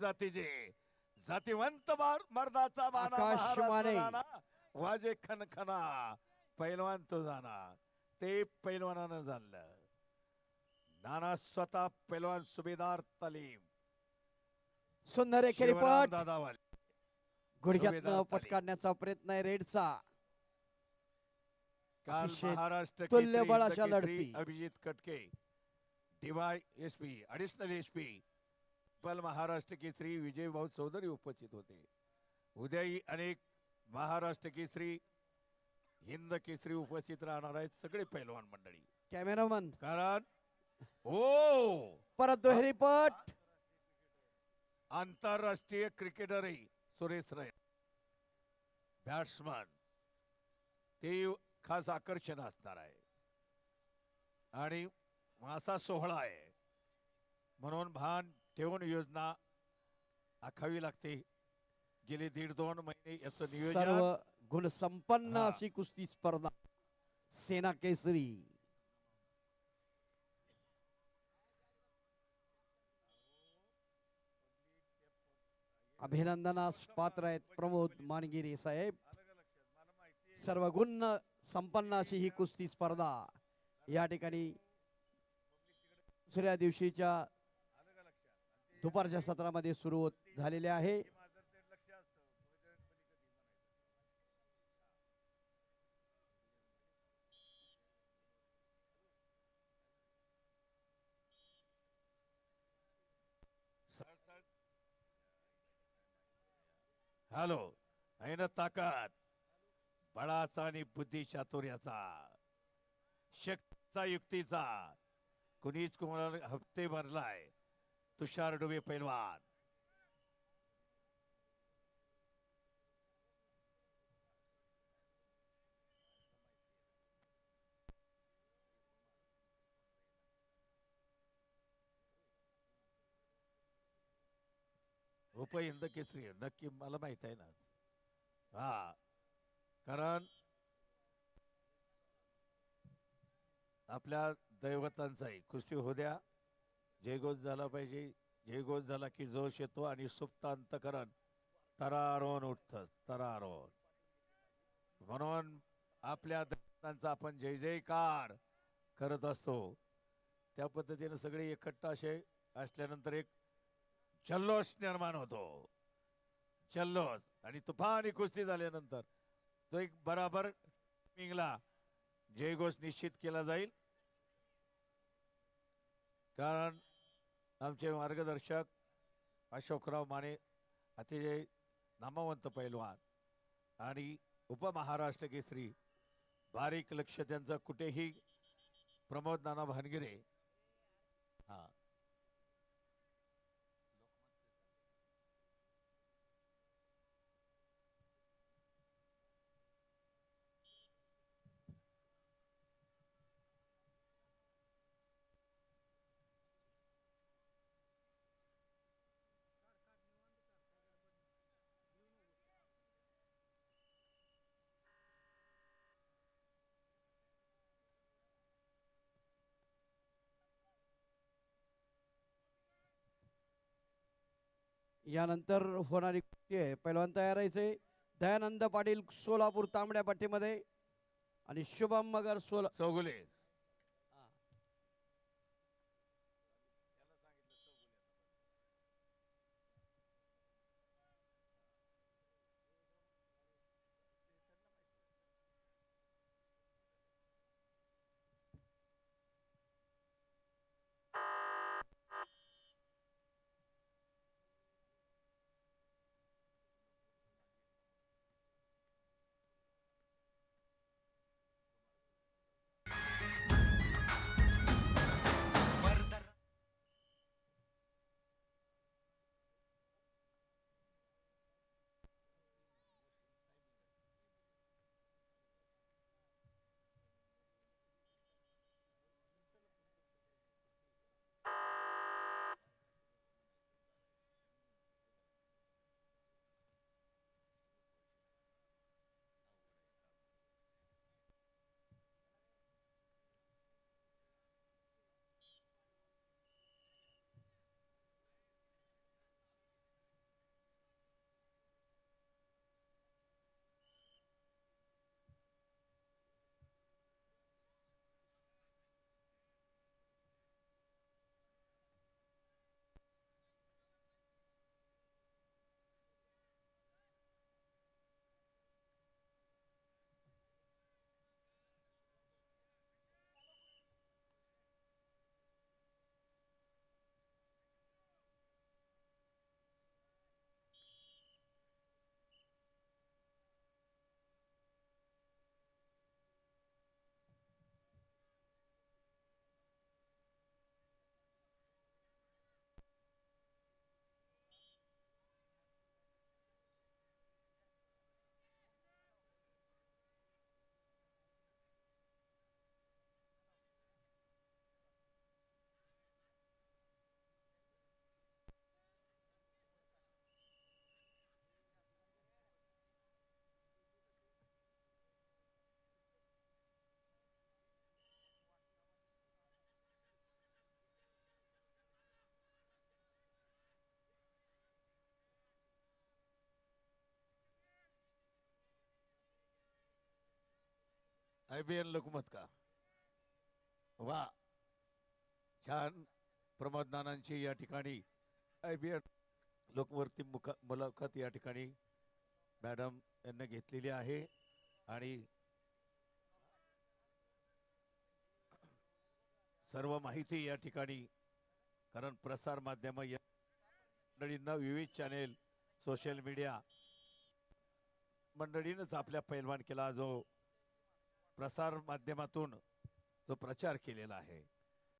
जातीचे जातीवंत मार- मर्दाचा. राणा, वाजे खनखना. पैलवान तो जाणा ते पैलवानानं जाणलं नाना स्वतः पैलवान सुभेदार तालीम. सुंदर एक शिवराम रिपोर्ट दादावाले. गुडघ्यातनं सुभेदार तालीम. पटकावण्याचा प्रयत्न आहे रेडचा. काल महाराष्ट्र केसरी लढती. Abhijit Katke D Y S P additional S P पल महाराष्ट्र केसरी विजयभाऊ चौधरी उपस्थित होते. उद्याही अनेक महाराष्ट्र केसरी हिंद केसरी उपस्थित राहणार आहेत सगळे पैलवान मंडळी. कॅमेरामन कारण ओ! परत दुहेरी पट. आंतरराष्ट्रीय क्रिकेटरही सुरेश रैना बॅट्समन ते खास आकर्षण असणार आहे. आणि असा सोहळा आहे. म्हणून भान ठेवून योजना आखावी लागते गेले दीड दोन महिने याचं नियोजन सर्व गुण संपन्न हा. अशी कुस्ती स्पर्धा सेना केसरी अभिनंदनास पात्र आहेत प्रमोद मानगिरी साहेब सर्व गुण संपन्न अशी ही कुस्ती स्पर्धा या ठिकाणी दुसऱ्या दिवशीच्या दुपारच्या सत्रामध्ये सुरू होत झालेले आहे. हॅलो ऐन ना ताकद. बळाचा आणि बुद्धी चातुर्याचा. शक्तीचा युक्तीचा. कुणीच कोणाला हप्ते भरलाय. तुषार डुबे पैलवान. उपहिंद केसरी नक्की मला माहीत आहे ना. हा. कारण आपल्या दैवतांचाही कुस्ती होद्या जयघोष झाला पाहिजे. जयघोष झाला की जोश येतो आणि सुप्त अंतकरण तरारोन उठत. तरारोन म्हणून आपल्या दैवतांचा आपण जय जयकार करत असतो. त्या पद्धतीने सगळे एकट्टा असे असल्यानंतर एक जल्लोष निर्माण होतो. जल्लोष. आणि तुफानी कुस्ती झाल्यानंतर तो एक बराबर मिंगला जयघोष निश्चित केला जाईल. कारण आमचे मार्गदर्शक अशोकराव माने अतिशय नामवंत पैलवान आणि उपमहाराष्ट्र केसरी बारीक लक्ष त्यांचं कुठेही प्रमोद नाना भानगिरे यानंतर होणारी कृती आहे. पैलवान तयार राहायचे. दयानंद पाटील सोलापूर तांबड्या पट्टीमध्ये. आणि शुभम मगर सोला चौगुले. आयबीएन लोकमत का? वा. छान. प्रमोद नानांची या ठिकाणी आयबीएन लोकवर्ती मुलाखत या ठिकाणी मॅडम यांना घेतलेली आहे. आणि सर्व माहिती या ठिकाणी कारण प्रसार माध्यम या मंडळींना विविध चॅनेल सोशल मीडिया मंडळीनंच आपल्या पैलवान केला जो प्रसार माध्यमातून जो प्रचार केलेला आहे.